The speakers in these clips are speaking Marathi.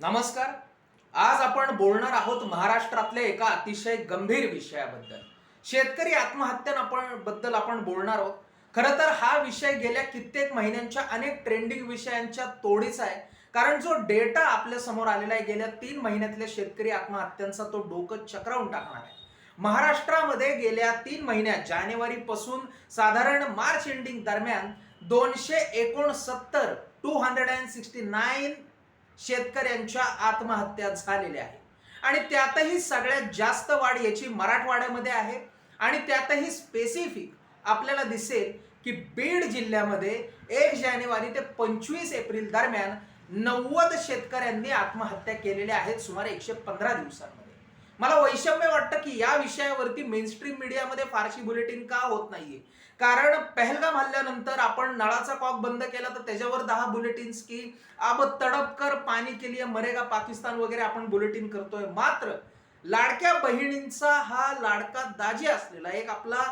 नमस्कार. आज आपण बोलणार आहोत महाराष्ट्रातल्या एका अतिशय गंभीर विषयाबद्दल. शेतकरी आत्महत्या आपण बद्दल आपण बोलणार आहोत. खरं तर हा विषय गेल्या कित्येक महिन्यांच्या अनेक ट्रेंडिंग विषयांच्या तोडीचा आहे. कारण जो डेटा आपल्यासमोर आलेला आहे गेल्या तीन महिन्यातल्या शेतकरी आत्महत्यांचा तो डोकं चक्रावून टाकणार आहे. महाराष्ट्रामध्ये गेल्या तीन महिन्यात जानेवारी पासून साधारण मार्च एंडिंग दरम्यान दोनशे एकोणसत्तर two hundred and sixty nine शेतकऱ्यांच्या आत्महत्या झालेल्या आहेत. आणि त्यातही सगळ्यात जास्त वाढ याची मराठवाड्यामध्ये आहे. आणि त्यातही स्पेसिफिक आपल्याला दिसेल की बीड जिल्ह्यामध्ये एक जानेवारी ते पंचवीस एप्रिल दरम्यान नव्वद शेतकऱ्यांनी आत्महत्या केलेल्या आहेत सुमारे एकशे पंधरा दिवसांमध्ये. मला वैषम्य वाटतं की या विषयावरती मेनस्ट्रीम मीडियामध्ये फारशी बुलेटिन का होत नाहीये. कारण पहलगाम हल्ल्यानंतर आपण नळाचा कॉक बंद केला तर त्याच्यावर दहा बुलेटिन्स की अब तडप कर पाणी के लिए मरेगा पाकिस्तान वगैरे आपण बुलेटिन करतोय. मात्र लाडक्या बहिणींचा हा लाडका दाजी असलेला एक आपला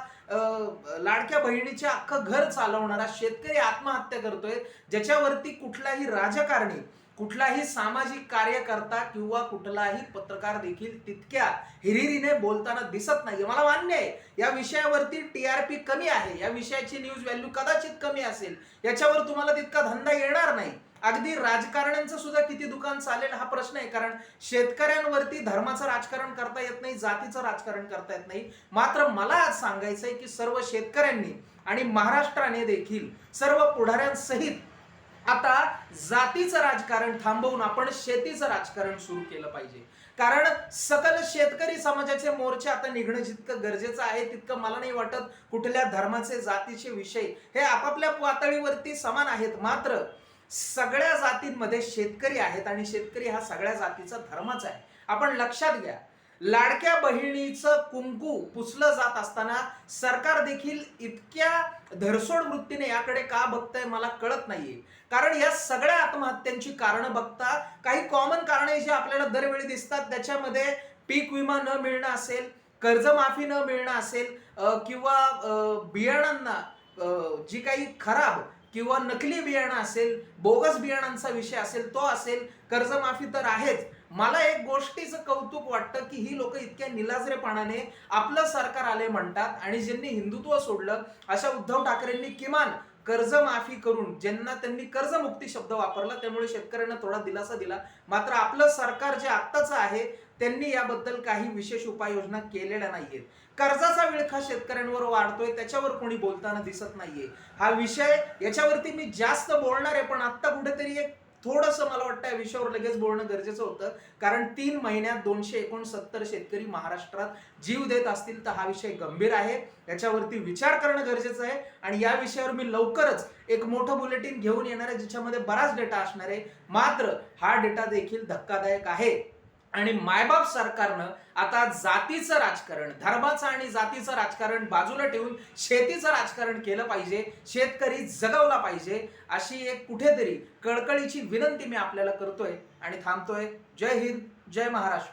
लाडक्या बहिणीच्या अख्खं घर चालवणारा शेतकरी आत्महत्या करतोय ज्याच्यावरती कुठलाही राजकारणी कुठलाही सामाजिक कार्यकर्ता किंवा कुठलाही पत्रकार देखील तितक्या हिरिरीने बोलताना दिसत नाही मला मान्य आहे या विषयावरती टी आर पी कमी आहे. या विषयाची न्यूज व्हॅल्यू कदाचित कमी असेल. याच्यावर तुम्हाला तितका धंदा येणार नाही. अगदी राजकारण्यांचं सुद्धा किती दुकान चालेल हा प्रश्न आहे कारण शेतकऱ्यांवरती धर्माचं राजकारण करता येत नाही जातीचं राजकारण करता येत नाही. मात्र मला आज आहे की सर्व शेतकऱ्यांनी आणि महाराष्ट्राने देखील सर्व पुढाऱ्यांसहित आता जातीचं राजकारण थांबवून आपण शेतीचं राजकारण सुरू केलं पाहिजे. कारण सकल शेतकरी समाजाचे मोर्चे आता निघणं जितकं गरजेचं आहे तितकं मला नाही वाटत कुठल्या धर्माचे जातीचे विषय हे आपापल्या पातळीवरती समान आहेत. मात्र सगळ्या जातींमध्ये शेतकरी आहेत आणि शेतकरी हा सगळ्या जातीचा धर्मच आहे. आपण लक्षात घ्या लाडक्या बहिणीचं कुंकू पुसलं जात असताना सरकार देखील इतक्या धरसोड वृत्तीने याकडे का बघतंय मला कळत नाहीये. कारण या सगळ्या आत्महत्यांची कारणं बघता काही कॉमन कारणे जी आपल्याला दरवेळी दिसतात त्याच्यामध्ये पीक विमा न मिळणं असेल कर्जमाफी न मिळणं असेल किंवा बियाणांना जी काही खराब किंवा नकली बियाणं असेल बोगस बियाणांचा विषय असेल तो असेल कर्जमाफी तर आहेच. मला एक गोष्टीचं कौतुक वाटतं की ही लोक इतक्या निलाजरेपणाने आपलं सरकार आले म्हणतात आणि ज्यांनी हिंदुत्व सोडलं अशा उद्धव ठाकरेंनी किमान कर्जमाफी करून ज्यांना त्यांनी कर्जमुक्ती शब्द वापरला त्यामुळे शेतकऱ्यांना थोडा दिलासा दिला. मात्र आपलं सरकार जे आत्ताचं आहे त्यांनी याबद्दल काही विशेष उपाययोजना केलेल्या नाहीयेत. कर्जाचा विळखा शेतकऱ्यांवर वाढतोय त्याच्यावर कोणी बोलताना दिसत नाहीये. हा विषय याच्यावरती मी जास्त बोलणार आहे पण आता कुठेतरी एक थोडस मला वाटतं या विषयावर लगेच बोलणं गरजेचं होतं. कारण तीन महिन्यात दोनशे एकोणसत्तर शेतकरी महाराष्ट्रात जीव देत असतील तर हा विषय गंभीर आहे. याच्यावरती विचार करणं गरजेचं आहे. आणि या विषयावर मी लवकरच एक मोठं बुलेटिन घेऊन येणार आहे ज्याच्यामध्ये बराच डेटा असणार आहे. मात्र हा डेटा देखील धक्कादायक आहे. आणि मायबाप सरकारनं आता जातीचं राजकारण धर्माचं आणि जातीचं राजकारण बाजूला ठेवून शेतीचं राजकारण केलं पाहिजे शेतकरी जगवला पाहिजे अशी एक कुठेतरी कळकळीची विनंती मी आपल्याला करतोय आणि थांबतोय. जय हिंद जय महाराष्ट्र.